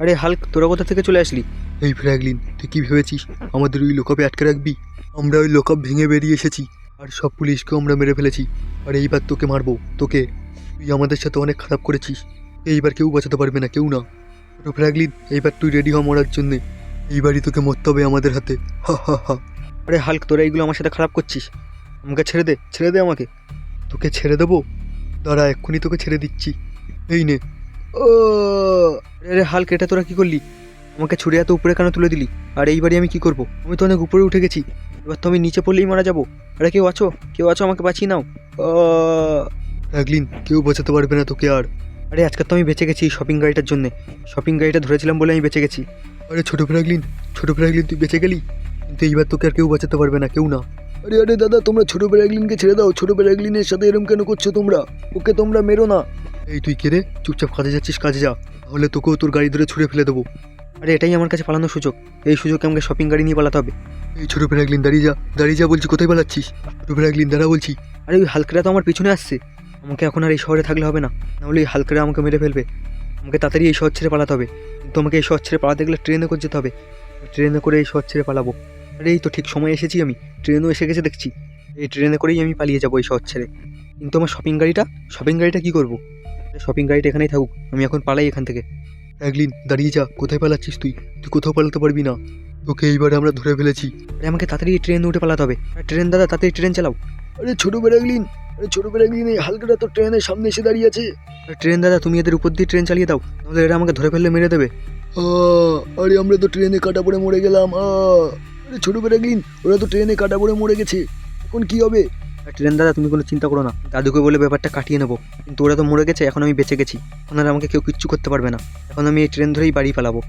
আরে হাল্ক তোরা কোথা থেকে চলে আসলি? এই ফ্র্যাগলিন তুই কি ভেবেছিস আমাদের ওই লোকাপে আটকে রাখবি? আমরা ওই লোকাপ ভেঙে বেরিয়ে এসেছি। আর সব পুলিশকেও আমরা মেরে ফেলেছি। আর এইবার তোকে মারবো তোকে। তুই আমাদের সাথে অনেক খারাপ করেছিস। এইবার কেউ বাঁচাতে পারবে না কেউ না। ছোট ফ্র্যাগলিন এইবার তুই রেডি হ মরার জন্যে। এইবারই তোকে মরতে হবে আমাদের হাতে। হা হা হা। আরে হাল্ক তোরা এইগুলো আমার সাথে খারাপ করছিস? আমাকে ছেড়ে দে ছেড়ে দে আমাকে। তোকে ছেড়ে দেবো? দাঁড়া এক্ষুনি তোকে ছেড়ে দিচ্ছি। এই নে ও আরে হাল এটা তোরা কি করলি? আমাকে ছুড়ে এত উপরে কেন তুলে দিলি? আর এইবারই আমি কি করব? আমি তো অনেক উপরে উঠে গেছি। এবার তো আমি নিচে পড়লেই মারা যাব। আরে কেউ আছো? কেউ আছো? আমাকে বাঁচিয়ে নাও! ফ্র্যাগলিন কেউ বাঁচাতে পারবে না তোকে আর। আরে আজকে তো আমি বেঁচে গেছি শপিং গাড়িটার জন্য। শপিং গাড়িটা ধরেছিলাম বলে আমি বেঁচে গেছি। আরে ছোট ফ্র্যাগলিন ছোট ফ্র্যাগলিন তুই বেঁচে গেলি? কিন্তু এইবার তোকে আর কেউ বাঁচাতে পারবে না কেউ না। আরে আরে দাদা তোমরা ছোট ফ্র্যাগলিনকে ছেড়ে দাও। ছোট ফ্র্যাগলিনের সাথে এরম কেন করছ তোমরা? ওকে তোমরা মেরো না। এই তুই কে রে? চুপচাপ কাজে যাচ্ছিস কাজে যা। তাহলে তোকেও তোর গাড়ি ধরে ছুঁড়ে ফেলে দেবো। আরে এটাই আমার কাছে পালানোর সুযোগ। এই সুযোগে আমাকে শপিং গাড়ি নিয়ে পালাতে হবে। এই ছোট ফ্র্যাগলিন দাঁড়িয়ে যা। দাঁড়িয়ে যা বলছি কোথায় পালাচ্ছিস? ছোট ফ্র্যাগলিন দাঁড়া বলছি। আরে ওই হালকেরা তো আমার পিছনে আসছে। আমাকে এখন আর এই শহরে থাকলে হবে না। নাহলে এই হালকেরা আমাকে মেরে ফেলবে। আমাকে তাড়াতাড়ি এই শহর ছেড়ে পালাতে হবে। কিন্তু আমাকে এই শহর ছেড়ে পালাতে গেলে ট্রেনে করে যেতে হবে। ট্রেনে করে এই শহর ছেড়ে পালাবো। আরে এই তো ঠিক সময় এসেছি আমি। ট্রেনও এসে গেছে দেখছি। এই ট্রেনে করেই আমি পালিয়ে যাব এই শহর ছেড়ে। কিন্তু আমার শপিং গাড়িটা? শপিং গাড়িটা কী করব? শপিং গাড়িটা এখানেই থাকুক। আমি এখন পালাই এখান থেকে। ফ্র্যাগলিন দাঁড়িয়ে যা। কোথায় পালাচ্ছিস তুই? তুই কোথাও পালাতে পারবি না। তোকে এইবারে আমরা ধরে ফেলেছি। আরে আমাকে তাড়াতাড়ি ট্রেনে উঠে পালাতে হবে। আরে ট্রেন দাদা তাড়াতাড়ি ট্রেন চালাও। আরে ছোট ফ্র্যাগলিন আরে ছোট ফ্র্যাগলিন এই হালকাটা তো ট্রেনের সামনে এসে দাঁড়িয়ে আছে। ট্রেন দাদা তুমি এদের উপর দিয়ে ট্রেন চালিয়ে দাও। নাহলে এরা আমাকে ধরে ফেললে মেরে দেবে। আরে আমরা তো ট্রেনে কাটা পড়ে মরে গেলাম। আরে ছোট বেরাগলিন ওরা তো ট্রেনে কাটা পড়ে মরে গেছে। এখন কি হবে? ট্রেন দাদা, তুমি কোনো চিন্তা করো না। দাদুকে বলে ব্যাপারটা কাটিয়ে নেব। কিন্তু ওরা তো মরে গেছে, এখন আমি বেঁচে গেছি। ওনারা আমাকে কেউ কিচ্ছু করতে পারবে না। এখন আমি এই ট্রেন ধরেই বাড়ি পালাবো।